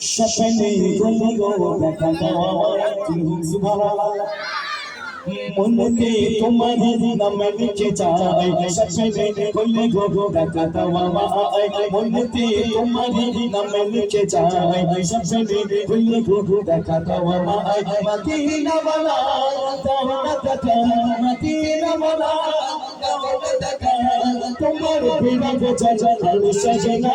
সপনে গলি গো দেখা যাওয়া তুমস ভরা মনতে তোমার নাম লিখে যায় সপনে গলি গো দেখা যাওয়া মনতে তোমার নাম লিখে যায় সপনে গলি গো দেখা যাওয়া মদিনা বালা দাওনাত মদিনা বালা দাওনাত তোমার বিনা গো জানা সজনা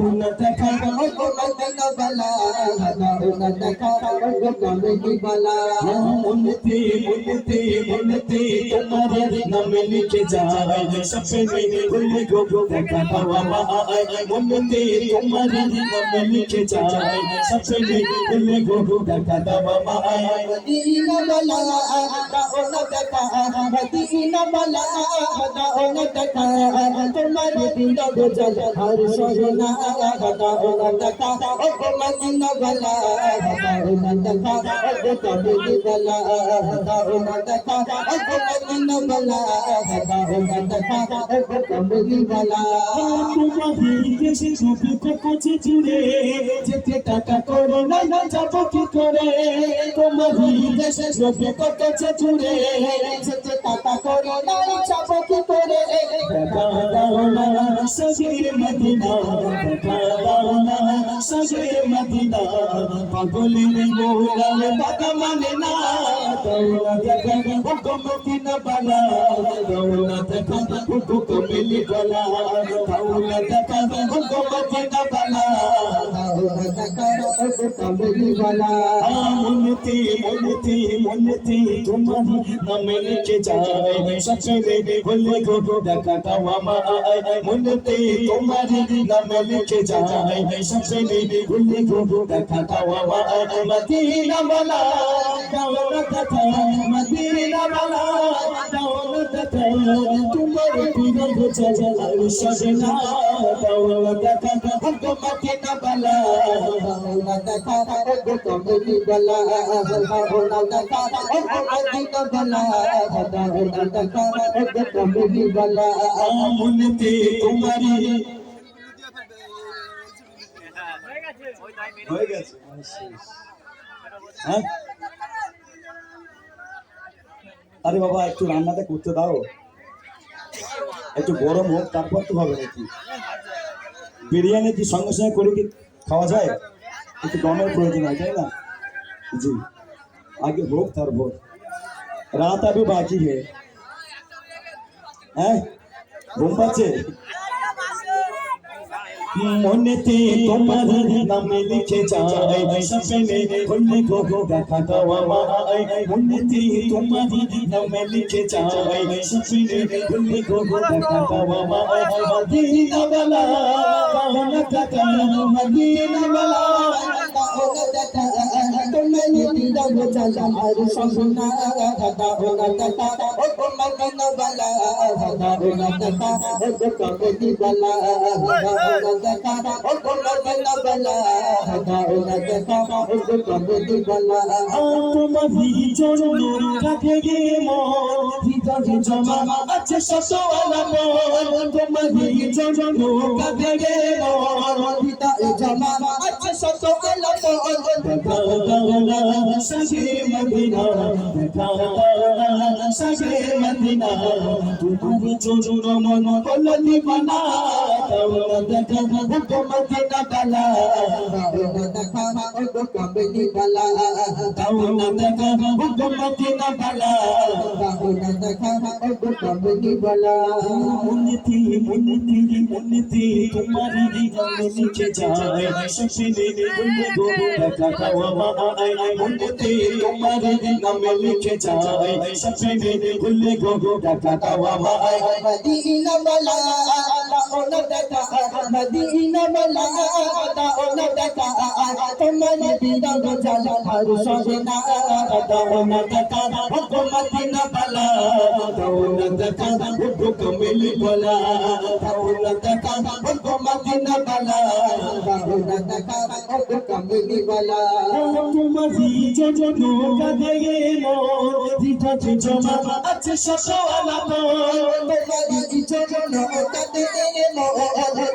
ఉన్న తెకల ఉన్న తెకల బల ఉన్న తెకల నమిలి బల ఉన్నతి ఉన్నతి ఉన్నతి तुम्हारे नमिली के जाए सपे में भूले गो गो का हवा आए ఉన్నతి तुम्हारे नमिली के जाए सपे में भूले गो गो का हवा आए मदीना बला ఉన్న తెకల మదీనా बला ఉన్న తెకల तुम्हारे दिल को जल हर सोना টাকা করে না যাব কি করে তোমার দেশে সভ্য করতেছে চুরে টাকা করে না যাব কি করে সজির মদিনা পাগলের মোরাল বাবা মানে না দৌলত দেখা হুকু মদিনা বালা দৌলত দেখা হুকু কমিলি বালা দৌলত দেখা হুকু মদিনা বালা মুনতি মুনতি মুনতি তোমারি নামে লিখে যায় সপনে ভুলে গো দেখা কাওয়া মা মুনতি তোমারি নামে লিখে যায় সপনে ভুলে গো দেখা কাওয়া তো মদিনা বানাও দৌলত তো তোমার পীর চলার সজনা দৌলত তো মদিনা বানাও দৌলত তো মদিনা বানাও দৌলত তো মদিনা বানাও দৌলত তো মদিনা বানাও মুনতি তোমারি হয়ে গেছে। হয়ে গেছে। হ্যাঁ? আরে বাবা, একটু রান্নাটা করতে দাও। একটু গরম হোক, তারপর তো হবে নাকি? বিরিয়ানি কি সঙ্গে সঙ্গে করে কি খাওয়া যায়? একটু দমের প্রয়োজন হয়, তাই না? জি। আগে হোক, তারপর। রাত আবি বাকি হ্যাঁ? ঘুম পাচ্ছে? মনেতে তোমার নামে লিখে যায় সপনে খুলে গো দেখা দাওয়া মায় মনেতে তোমার নামে লিখে যায় সপনে খুলে গো দেখা দাওয়া মায় মদিনা বালা কাহনা কথা মদিনা বালা জমা আছে শত তোমারি জমা আছে শত আলাপ দেখা দাও না সগে মদিনা দেখা দাও না সগে মদিনা তোমারি জন্য মন বললি বানা দাও দেখা হুকু মদিনা বালা দাও দেখা হুকু মদিনা বালা মুন্নতি মুন্নতি মুন্নতি তোমারি নামে লিখে যায় সপনে ভুলে গো দেখা খাওয়া মায় মুন্নতি তোমারি নামে লিখে যায় সপনে ভুলে গো দেখা খাওয়া মায় মদিনা দাতা মদিনা বলা দাও না দাতা তোমার বিদা গজাল আর সজনা দাও না দাতা ভক্ত মদিনা বলা দাও না দাতা ভক্ত কমলি বলা দাও না দাতা ভক্ত মদিনা বলা দাও না দাতা ভক্ত কমলি বলা তোমারি যে যেন কাঁদে মন দিদাতে জমা আছে শত আলাপ তোমারি যে যেন কাঁদে মন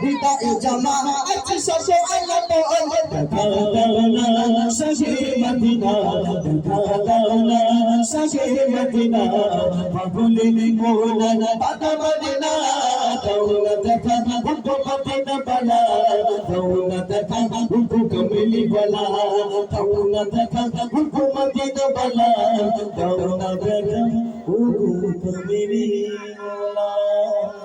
হৃদয় জমা আছে সসে আল্লাহ দেখা দাও না সাজে মদিনা দেখা দাও না সাজে মদিনা পাগলে মোনা পাতা মদিনা না দেখা উঠো মদিনা বলা না দেখা উঠো কমেলি বলা না দেখা উঠো মদিনা বলা না দেখা উঠো কমেলি বলা